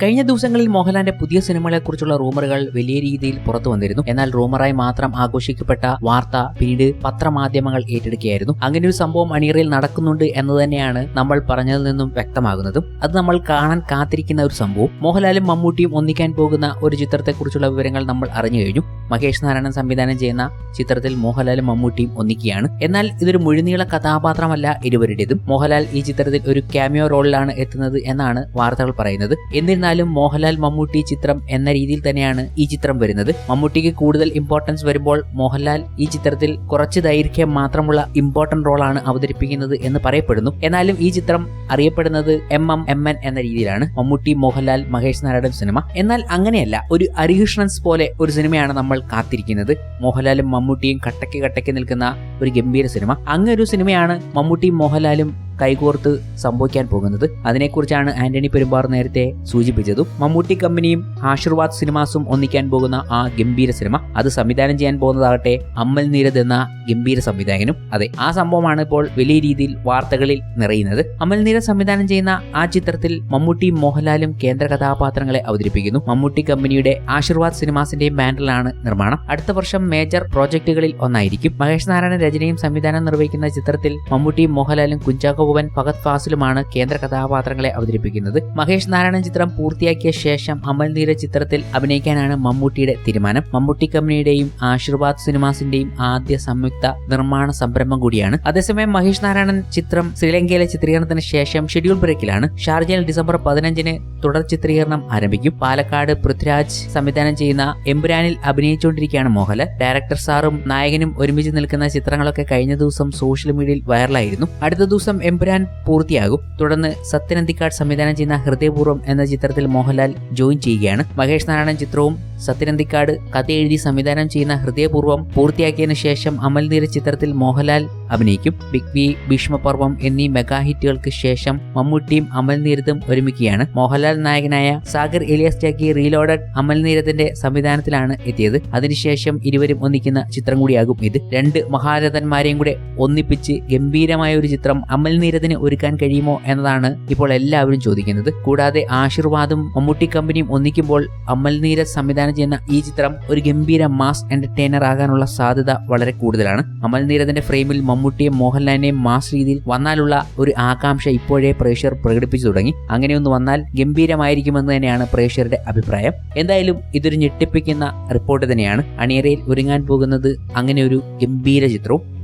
കഴിഞ്ഞ ദിവസങ്ങളിൽ മോഹൻലാലിന്റെ പുതിയ സിനിമകളെക്കുറിച്ചുള്ള റൂമറുകൾ വലിയ രീതിയിൽ പുറത്തു വന്നിരുന്നു. എന്നാൽ റൂമറായി മാത്രം ആഘോഷിക്കപ്പെട്ട വാർത്ത പിന്നീട് പത്രമാധ്യമങ്ങൾ ഏറ്റെടുക്കുകയായിരുന്നു. അങ്ങനെ ഒരു സംഭവം അണിയറയിൽ നടക്കുന്നുണ്ട് എന്ന് തന്നെയാണ് നമ്മൾ പറഞ്ഞതിൽ നിന്നും വ്യക്തമാകുന്നതും. അത് നമ്മൾ കാണാൻ കാത്തിരിക്കുന്ന ഒരു സംഭവം. മോഹൻലാലും മമ്മൂട്ടിയും ഒന്നിക്കാൻ പോകുന്ന ഒരു ചിത്രത്തെക്കുറിച്ചുള്ള വിവരങ്ങൾ നമ്മൾ അറിഞ്ഞു കഴിഞ്ഞു. മഹേഷ് നാരായണൻ സംവിധാനം ചെയ്യുന്ന ചിത്രത്തിൽ മോഹൻലാലും മമ്മൂട്ടിയും ഒന്നിക്കുകയാണ്. എന്നാൽ ഇതൊരു മുഴുനീള കഥാപാത്രമല്ല ഇരുവരുടേതും. മോഹൻലാൽ ഈ ചിത്രത്തിൽ ഒരു ക്യാമിയോ റോളിലാണ് എത്തുന്നത് എന്നാണ് വാർത്തകൾ പറയുന്നത്. എന്നിരുന്നാലും മോഹൻലാൽ മമ്മൂട്ടി ചിത്രം എന്ന രീതിയിൽ തന്നെയാണ് ഈ ചിത്രം വരുന്നത്. മമ്മൂട്ടിക്ക് കൂടുതൽ ഇമ്പോർട്ടൻസ് വരുമ്പോൾ മോഹൻലാൽ ഈ ചിത്രത്തിൽ കുറച്ച് ദൈർഘ്യം മാത്രമുള്ള ഇമ്പോർട്ടന്റ് റോളാണ് അവതരിപ്പിക്കുന്നത് എന്ന് പറയപ്പെടുന്നു. എന്നാലും ഈ ചിത്രം അറിയപ്പെടുന്നത് എം എം എം എൻ എന്ന രീതിയിലാണ്. മമ്മൂട്ടി മോഹൻലാൽ മഹേഷ് നാരായണൻ സിനിമ. എന്നാൽ അങ്ങനെയല്ല ഒരു അരികൃഷ്ണൻസ് പോലെ ഒരു സിനിമയാണ് നമ്മൾ കാത്തിരിക്കുന്നത്. മോഹൻലാലും മമ്മൂട്ടിയും കട്ടയ്ക്ക് കട്ടയ്ക്ക് നിൽക്കുന്ന ഒരു ഗംഭീര സിനിമ. അങ്ങനൊരു സിനിമയാണ് മമ്മൂട്ടിയും മോഹൻലാലും കൈകോർത്ത് സംഭവിക്കാൻ പോകുന്നത്. അതിനെക്കുറിച്ചാണ് ആന്റണി പെരുമ്പാർ നേരത്തെ സൂചിപ്പിച്ചതും. മമ്മൂട്ടി കമ്പനിയും ആശീർവാദ് സിനിമാസും ഒന്നിക്കാൻ പോകുന്ന ആ ഗംഭീര സിനിമ അത് സംവിധാനം ചെയ്യാൻ പോകുന്നതാകട്ടെ അമ്മൽ നീരദ് എന്ന ഗംഭീര സംവിധായകനും. അതെ ആ സംഭവമാണ് ഇപ്പോൾ വലിയ രീതിയിൽ വാർത്തകളിൽ നിറയുന്നത്. അമൽ നീരദ് സംവിധാനം ചെയ്യുന്ന ആ ചിത്രത്തിൽ മമ്മൂട്ടിയും മോഹൻലാലും കേന്ദ്ര കഥാപാത്രങ്ങളെ അവതരിപ്പിക്കുന്നു. മമ്മൂട്ടി കമ്പനിയുടെ ആശീർവാദ് സിനിമാസിന്റെയും ബാനറിലാണ് നിർമ്മാണം. അടുത്ത വർഷം മേജർ പ്രോജക്ടുകളിൽ ഒന്നായിരിക്കും. മഹേഷ് നാരായണ രചനയും സംവിധാനം നിർവഹിക്കുന്ന ചിത്രത്തിൽ മമ്മൂട്ടിയും മോഹൻലാലും കുഞ്ചാക്കോ ബോബൻ ഭഗത് ഫാസിലുമാണ് കേന്ദ്ര കഥാപാത്രങ്ങളെ അവതരിപ്പിക്കുന്നത്. മഹേഷ് നാരായണൻ ചിത്രം പൂർത്തിയാക്കിയ ശേഷം അമൽ നീര ചിത്രത്തിൽ അഭിനയിക്കാനാണ് മമ്മൂട്ടിയുടെ തീരുമാനം. മമ്മൂട്ടി കമ്പനിയുടെയും ആശീർവാദ് സിനിമാസിന്റെയും ആദ്യ സംയുക്ത നിർമ്മാണ സംരംഭം കൂടിയാണ്. അതേസമയം മഹേഷ് നാരായണൻ ചിത്രം ശ്രീലങ്കയിലെ ചിത്രീകരണത്തിന് ശേഷം ഷെഡ്യൂൾ ബ്രേക്കിലാണ് ഷാർജയിൽ ഡിസംബർ പതിനഞ്ചിന് തുടർ ചിത്രീകരണം ആരംഭിക്കും. പാലക്കാട് പൃഥ്വിരാജ് സംവിധാനം ചെയ്യുന്ന എംബ്രാനിൽ അഭിനയിച്ചുകൊണ്ടിരിക്കുകയാണ് മോഹൻലാൽ. ഡയറക്ടർ സാറും നായകനും ഒരുമിച്ച് നിൽക്കുന്ന ചിത്രങ്ങളൊക്കെ കഴിഞ്ഞ ദിവസം സോഷ്യൽ മീഡിയയിൽ വൈറലായിരുന്നു അടുത്ത ദിവസം എമ്പുരാൻ പൂർത്തിയാകും. തുടർന്ന് സത്യനന്തിക്കാട് സംവിധാനം ചെയ്യുന്ന ഹൃദയപൂർവം എന്ന ചിത്രത്തിൽ മോഹൻലാൽ ജോയിൻ ചെയ്യുകയാണ്. മഹേഷ് നാരായണൻ ചിത്രവും സത്യനന്ദിക്കാട് കഥ എഴുതി സംവിധാനം ചെയ്യുന്ന ഹൃദയപൂർവം പൂർത്തിയാക്കിയതിനു ശേഷം അമൽ നീര ചിത്രത്തിൽ മോഹൻലാൽ അഭിനയിക്കും. ബിഗ് ബി ഭീഷ്മപർവം എന്നീ മെഗാ ഹിറ്റുകൾക്ക് ശേഷം മമ്മൂട്ടിയും അമൽ നീരതും ഒരുമിക്കുകയാണ്. മോഹൻലാൽ നായകനായ Sagar alias Jacky reloaded Amal നീരത്തിന്റെ സംവിധാനത്തിലാണ് എത്തിയത്. അതിനുശേഷം ഇരുവരും ഒന്നിക്കുന്ന ചിത്രം കൂടിയാകും ഇത്. രണ്ട് മഹാരഥന്മാരെയും കൂടെ ഒന്നിപ്പിച്ച് ഗംഭീരമായ ഒരു ചിത്രം അമൽ നീരതിന് ഒരുക്കാൻ കഴിയുമോ എന്നതാണ് ഇപ്പോൾ എല്ലാവരും ചോദിക്കുന്നത്. കൂടാതെ ആശീർവാദും മമ്മൂട്ടി കമ്പനിയും ഒന്നിക്കുമ്പോൾ അമൽ നീരത് സംവിധാനം ചെയ്യുന്ന ഈ ചിത്രം ഒരു ഗംഭീര മാസ് എന്റർടൈനർ ആകാനുള്ള സാധ്യത വളരെ കൂടുതലാണ്. അമൽ നീരദിന്റെ ഫ്രെയിമിൽ മമ്മൂട്ടിയും മോഹൻലാലിനെയും മാസ് രീതിയിൽ വന്നാലുള്ള ഒരു ആകാംക്ഷ ഇപ്പോഴേ പ്രേക്ഷകർ പ്രകടിപ്പിച്ചു തുടങ്ങി. അങ്ങനെയൊന്ന് വന്നാൽ ഗംഭീരമായിരിക്കുമെന്ന് തന്നെയാണ് പ്രേക്ഷകരുടെ അഭിപ്രായം. എന്തായാലും ഇതൊരു ഞെട്ടിപ്പിക്കുന്ന റിപ്പോർട്ട് തന്നെയാണ്. അണിയറയിൽ ഒരുങ്ങാൻ പോകുന്നത് അങ്ങനെ ഒരു ഗംഭീര ചിത്രവും